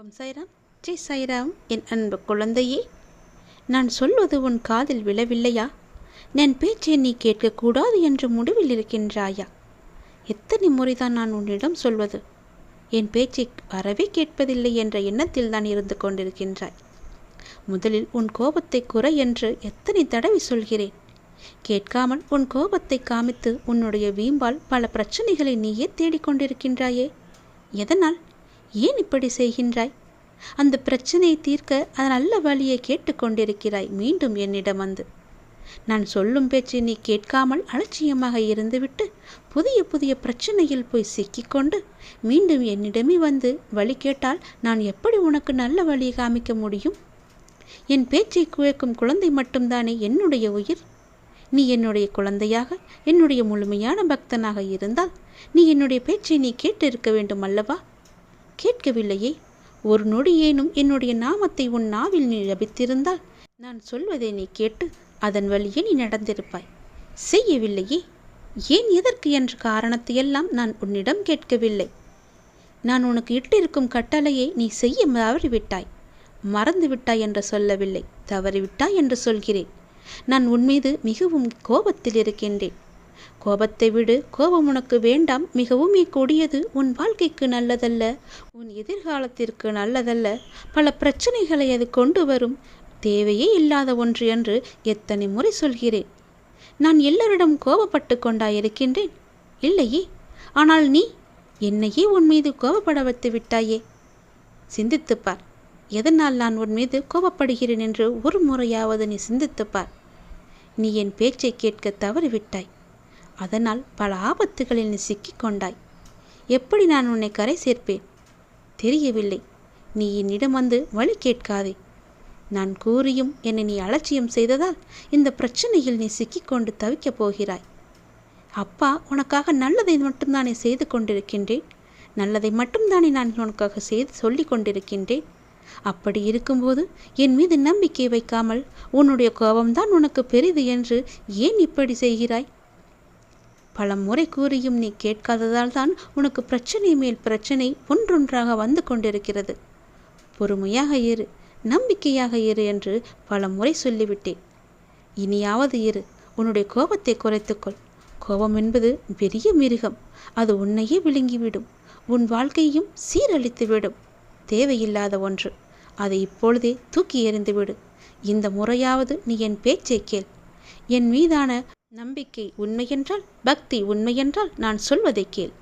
ஓம் சைராம். ஜெய் சைராம். என் அன்பு குழந்தையே நான் சொல்வது உன் காதில் விழவில்லையா? என் பேச்சை நீ கேட்கக்கூடாது என்ற முடிவில் இருக்கின்றாயா? எத்தனை முறைதான் நான் உன்னிடம் சொல்வது என் பேச்சை வரவே கேட்பதில்லை என்ற எண்ணத்தில் தான் இருந்து கொண்டிருக்கின்றாய். முதலில் உன் கோபத்தை குறை என்று எத்தனை தடவை சொல்கிறேன். கேட்காமல் உன் கோபத்தை காமித்து உன்னுடைய வீம்பால் பல பிரச்சனைகளை நீயே தேடிக்கொண்டிருக்கின்றாயே. எதனால்? ஏன் இப்படி செய்கின்றாய்? அந்த பிரச்சனையை தீர்க்க அதன் நல்ல வழியை கேட்டுக்கொண்டிருக்கிறாய். மீண்டும் என்னிடம் வந்து நான் சொல்லும் பேச்சை நீ கேட்காமல் அலட்சியமாக இருந்துவிட்டு புதிய புதிய பிரச்சனையில் போய் சிக்கிக்கொண்டு மீண்டும் என்னிடமே வந்து வழி கேட்டால் நான் எப்படி உனக்கு நல்ல வழியை காமிக்க முடியும்? என் பேச்சை குழைக்கும் குழந்தை மட்டும்தானே என்னுடைய உயிர்? நீ என்னுடைய குழந்தையாக என்னுடைய முழுமையான பக்தனாக இருந்தால் நீ என்னுடைய பேச்சை நீ கேட்டிருக்க வேண்டும் அல்லவா? கேட்கவில்லையே. ஒரு நொடியேனும் என்னுடைய நாமத்தை உன் நாவில் நீ ஜபித்திருந்தால் நான் சொல்வதை நீ கேட்டு அதன் வழியே நீ நடந்திருப்பாய். செய்யவில்லையே. ஏன் எதற்கு என்ற காரணத்தையெல்லாம் நான் உன்னிடம் கேட்கவில்லை. நான் உனக்கு இட்டிருக்கும் கட்டளையை நீ செய்ய தவறிவிட்டாய் மறந்துவிட்டாய் என்று சொல்லவில்லை தவறிவிட்டாய் என்று சொல்கிறேன். நான் உன் மீது மிகவும் கோபத்தில் இருக்கின்றேன். கோபத்தை விடு. கோபம் உனக்கு வேண்டாம். மிகவும் கொடியது உன் வாழ்க்கைக்கு நல்லதல்ல. உன் எதிர்காலத்திற்கு நல்லதல்ல. பல பிரச்சனைகளை அது கொண்டு வரும். தேவையே இல்லாத ஒன்று என்று எத்தனை முறை சொல்கிறேன். நான் எல்லோரிடம் கோபப்பட்டு கொண்டாயிருக்கின்றேன். இல்லையே. ஆனால் நீ என்னையே உன் மீது கோபப்பட வைத்து விட்டாயே. சிந்தித்துப்பார் எதனால் நான் உன் மீது கோபப்படுகிறேன் என்று ஒரு முறையாவது நீ சிந்தித்துப்பார் நீ என் பேச்சை கேட்க தவறிவிட்டாய். அதனால் பல ஆபத்துகளில் நீ சிக்கிக் கொண்டாய் எப்படி நான் உன்னை கரை சேர்ப்பேன்? தெரியவில்லை. நீ என்னிடம் வந்து வழி கேட்காதே. நான் கூறியும் என்னை நீ அலட்சியம் செய்ததால் இந்த பிரச்சனையில் நீ சிக்கிக்கொண்டு தவிக்கப் போகிறாய். அப்பா உனக்காக நல்லதை மட்டும்தானே செய்து கொண்டிருக்கின்றேன்? நல்லதை மட்டும்தானே நான் உனக்காக செய்து சொல்லி கொண்டிருக்கின்றேன்? அப்படி இருக்கும்போது என் மீது நம்பிக்கை வைக்காமல் உன்னுடைய கோபம்தான் உனக்கு பெரிது என்று ஏன் இப்படி செய்கிறாய்? பல முறை கூறியும் நீ கேட்காததால் தான் உனக்கு பிரச்சனை மேல் பிரச்சனை ஒன்றொன்றாக வந்து கொண்டிருக்கிறது. பொறுமையாக இரு நம்பிக்கையாக இரு என்று பல முறை சொல்லிவிட்டேன். இனியாவது இரு உன்னுடைய கோபத்தை குறைத்துக்கொள். கோபம் என்பது பெரிய மிருகம் அது உன்னையே விழுங்கிவிடும். உன் வாழ்க்கையும் சீரழித்துவிடும். தேவையில்லாத ஒன்று அதை இப்பொழுதே தூக்கி எறிந்துவிடு. இந்த முறையாவது நீ என் பேச்சை கேள். என் மீதான நம்பிக்கை உண்மையென்றால் பக்தி உண்மையென்றால் நான் சொல்வதை கேள்.